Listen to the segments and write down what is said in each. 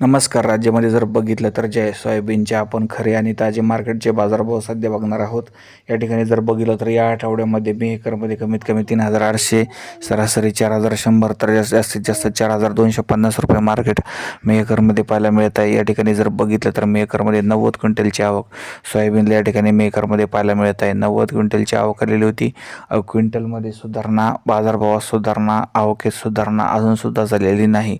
नमस्कार राज्यामध्ये जर बघितलं तर जय सोयाबीनचे आपण खरे आणि ताजे मार्केटचे बाजारभाव सध्या बघणार आहोत. या ठिकाणी जर बघितलं तर या आठवड्यामध्ये मे एकरमध्ये कमीत कमी तीन हजार आठशे सरासरी चार हजार शंभर तर जास्त- जास्तीत जास्त चार हजार दोनशे पन्नास रुपये मार्केट मे एकरमध्ये पाहायला मिळत आहे. या ठिकाणी जर बघितलं तर मे एकरमध्ये नव्वद क्विंटलची आवक सोयाबीनला या ठिकाणी मे एकरमध्ये पाहायला मिळत आहे. नव्वद क्विंटलची आवक आलेली होती. क्विंटलमध्ये सुधारणा बाजारभावात सुधारणा आवकेत सुधारणा अजूनसुद्धा झालेली नाही.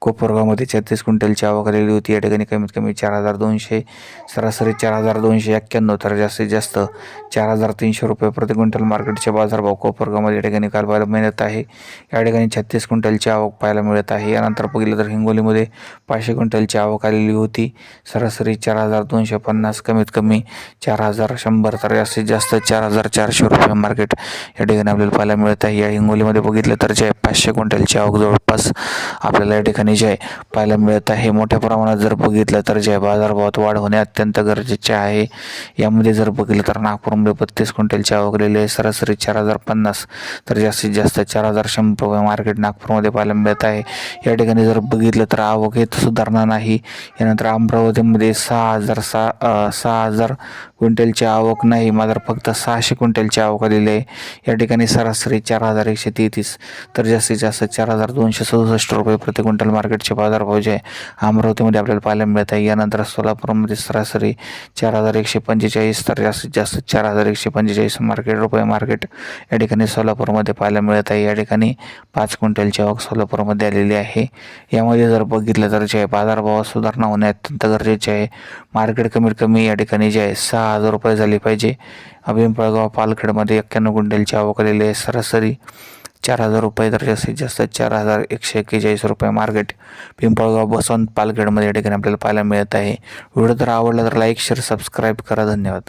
कोपरगावमध्ये छत्तीस क्विंटल ची आवक आलेली होती. या ठिकाणी कमीत कमी चार हजार दोनशे सरासरी चार हजार दोनशे एक्क्याण्णव तर जास्तीत जास्त चार हजार तीनशे रुपये प्रति क्विंटल मार्केटचे बाजारभाव कोपरगावमध्ये या ठिकाणी काल पाहायला मिळत आहे. या ठिकाणी छत्तीस क्विंटलची आवक पाहायला मिळत आहे. यानंतर बघितलं तर हिंगोलीमध्ये पाचशे क्विंटलची आवक आलेली होती. सरासरी चार हजार दोनशे पन्नास कमीत कमी चार हजार शंभर तर जास्तीत जास्त चार हजार चारशे रुपये मार्केट या ठिकाणी आपल्याला पाहायला मिळत आहे. या हिंगोलीमध्ये बघितलं तर जे आहे पाचशे क्विंटलची आवक जवळपास आपल्याला या ठिकाणी जे आहे पाहायला मिळत आहे. मोठ्या प्रमाणात जर बघितलं तर जे आहे बाजारभावात वाढ होणे अत्यंत गरजेचे आहे. यामध्ये जर बघितलं तर नागपूरमध्ये बत्तीस क्विंटलची आवक आहे. सरासरी चार हजार पन्नास तर जास्तीत जास्त चार हजार शंभर रुपये मार्केट नागपूरमध्ये पाहायला मिळत आहे. या ठिकाणी जर बघितलं तर आवकेत सुधारणा नाही. यानंतर अमरावतीमध्ये सहा हजार सहा सहा हजार क्विंटलची आवक नाही. मात्र फक्त सहाशे क्विंटलची आवक आलेली आहे. या ठिकाणी सरासरी चार हजार एकशे तेहतीस तर जास्तीत जास्त चार हजार दोनशे सदुसष्ट रुपये प्रति क्विंटल मार्केटचे बाजारभाव जे आहे. अमरावतीमध्ये आपल्याला पाहायला मिळत आहे. यानंतर सोलापूरमध्ये सरासरी चार हजार एकशे पंचेचाळीस तर जास्तीत जास्त चार हजार एकशे पंचेचाळीस मार्केट रुपये मार्केट या ठिकाणी सोलापूरमध्ये पाहायला मिळत आहे. या ठिकाणी पाच क्विंटलची आवक सोलापूरमध्ये आलेली आहे. यामध्ये जर बघितलं तर जे आहे बाजारभावात सुधारणा होणे अत्यंत गरजेचे आहे. मार्केट कमीत कमी या ठिकाणी जे आहे सहा हजार रुपये झाली पाहिजे. पिंपळगाव पालखेडमध्ये एक्क्याण्णव क्विंटलची आवक आलेली आहे. सरासरी चार हजार रुपये तर जास्तीत जास्त चार हजार एकशे एक्केचाळीस रुपये मार्केट. पिंपळगाव बसवंत पालखेडमध्ये या ठिकाणी आपल्याला पाहायला मिळत आहे. व्हिडिओ जर आवडला तर लाईक शेअर सबस्क्राईब करा. धन्यवाद.